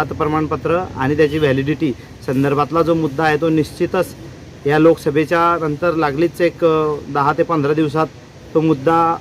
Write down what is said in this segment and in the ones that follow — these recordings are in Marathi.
जात प्रमाणपत्र आणि त्याची व्हॅलिडिटी संदर्भातला जो मुद्दा आहे तो निश्चितच या लोकसभेच्या नंतर लागलीच एक दहा ते पंधरा दिवसात तो मुद्दा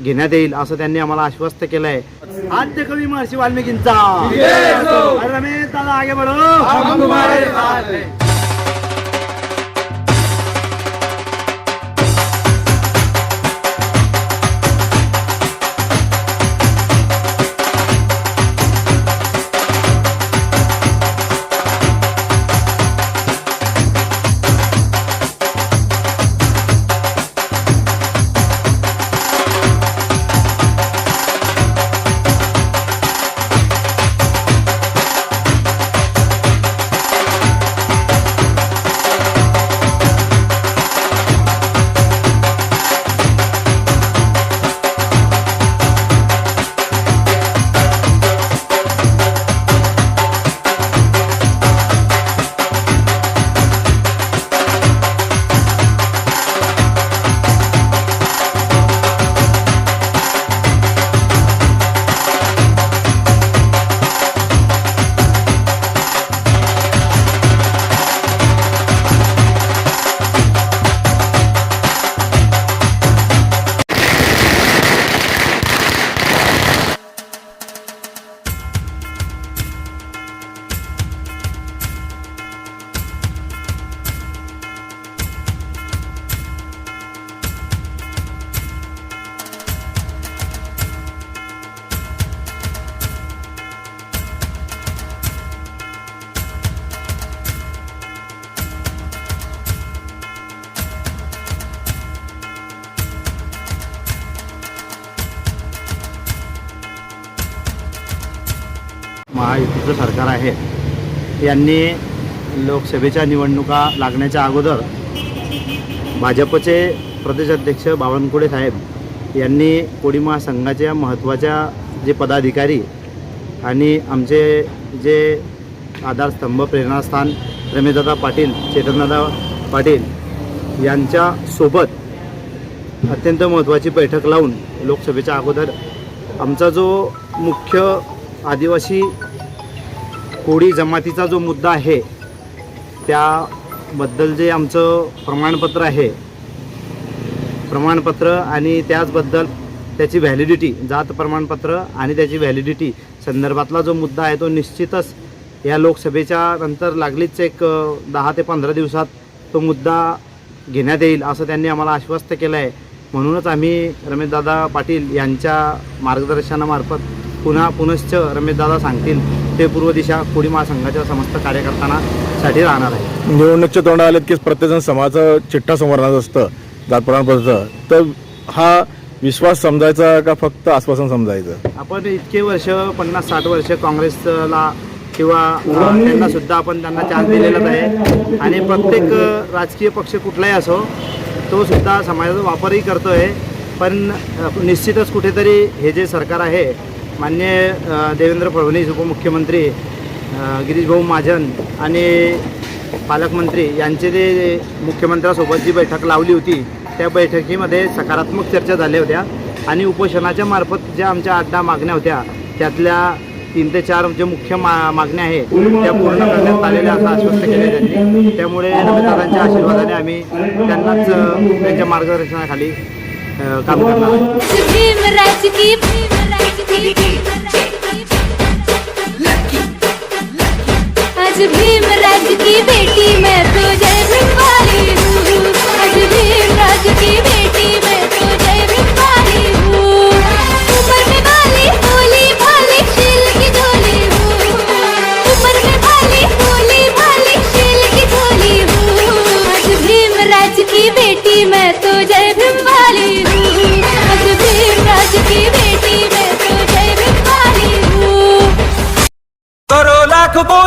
घेण्यात येईल असं त्यांनी आम्हाला आश्वस्त केलं आहे आद्य कवी महर्षी वाल्मिकींचा. अरे रमेश दादा आगे बढो. महायुतीचं सरकार आहे. यांनी लोकसभेच्या निवडणुका लागण्याच्या अगोदर भाजपचे प्रदेशाध्यक्ष बावनकुळे साहेब यांनी कोळी महासंघाच्या महत्त्वाच्या जे पदाधिकारी आणि आमचे जे आधारस्तंभ प्रेरणास्थान रमेशदादा पाटील चेतनदादा पाटील यांच्यासोबत अत्यंत महत्त्वाची बैठक लावून लोकसभेच्या अगोदर आमचा जो मुख्य आदिवासी कोळी जमातीचा जो मुद्दा आहे त्याबद्दल जे आमचं प्रमाणपत्र आहे प्रमाणपत्र आणि त्याचबद्दल त्याची व्हॅलिडिटी जात प्रमाणपत्र आणि त्याची व्हॅलिडिटी संदर्भातला जो मुद्दा आहे तो निश्चितच या लोकसभेच्या नंतर लागलीच एक दहा ते पंधरा दिवसात तो मुद्दा घेण्यात येईल असं त्यांनी आम्हाला आश्वस्त केलं आहे म्हणूनच आम्ही रमेशदादा पाटील यांच्या मार्गदर्शनामार्फत पुन्हा पुनश्च रमेशदादा सांगतील. ते पूर्व दिशा कोळी महासंघाच्या समस्त कार्यकर्त्यांना साठी राहणार आहे. निवडणुकीच्या तोंडाला आलेत की प्रत्येकजण समाजाचं चिठ्ठा समोर असतं जात प्रमाणपत्राचं तर हा विश्वास समजायचा का फक्त आश्वासन समजायचं? आपण इतके वर्ष पन्नास साठ वर्ष काँग्रेसला किंवा त्यांना सुद्धा आपण त्यांना चान्स दिलेलाच आहे. आणि प्रत्येक राजकीय पक्ष कुठलाही असो तो सुद्धा समाजाचा वापरही करतो आहे पण निश्चितच कुठेतरी हे जे सरकार आहे मान्य देवेंद्र फडणवीस उपमुख्यमंत्री गिरीशभाऊ महाजन आणि पालकमंत्री यांचे जे मुख्यमंत्र्यासोबत जी बैठक लावली होती त्या बैठकीमध्ये सकारात्मक चर्चा झाल्या होत्या आणि उपोषणाच्या मार्फत ज्या आमच्या आठ दहा मागण्या होत्या त्यातल्या तीन ते चार जे मुख्य मा मागण्या आहेत त्या पूर्ण करण्यात आलेल्या असं आश्वस्त केले त्यांनी. त्यामुळे रमेशदादांच्या आशीर्वादाने आम्ही त्यांनाच त्यांच्या मार्गदर्शनाखाली काम करणार आज भीमराज की बेटी मैं तो जय भीम वाली हूँ। आज भीमराज की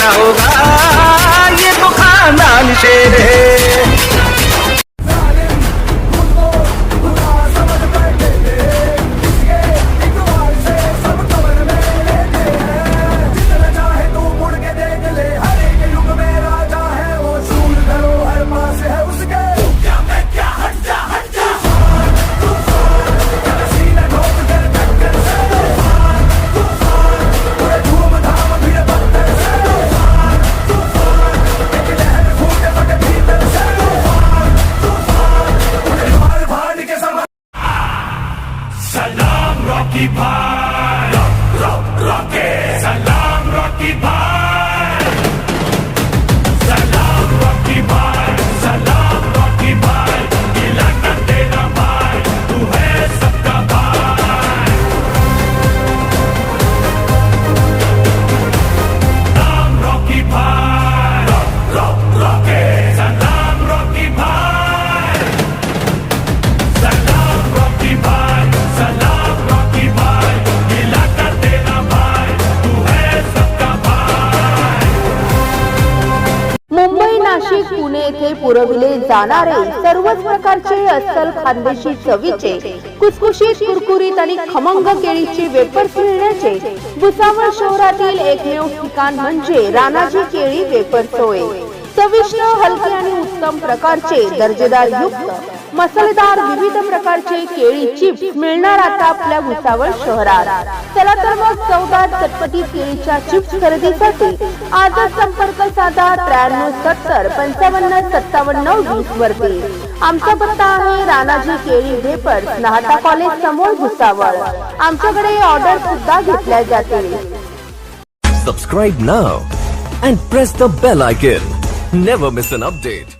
na roupa. Salam Rocky Bye Rock, rock, rocky Salam Rocky Bye पुरविले जाणारे सर्वच प्रकारचे अस्सल खानदेशी चवीचे कुसकुशीत कुरकुरीत आणि खमंग केळीचे वेपर्स मिळण्याचे भुसावळ शहरातील एकमेव ठिकाण म्हणजे राणाजी केळी वेपर्स होय चविष्ट हलके आणि उत्तम प्रकारचे दर्जेदार युक्त मसालेदार विविध प्रकारचे केळी चिप्स मिळणार आता आपल्या भुसावळ शहरात. चला तर मग चौदा चटपटी केळीच्या चिप्स खरेदीसाठी आजच संपर्क साधा त्र्याण्णव सत्तर पंचावन्न सत्तावन्न वीस वरती. आमचा पत्ता आहे राणाजी केळी वेपर नाहता कॉलेज समोर भुसावळ. आमच्याकडे ऑर्डर सुद्धा घेतल्या जातील. Subscribe now and press the bell icon never miss an update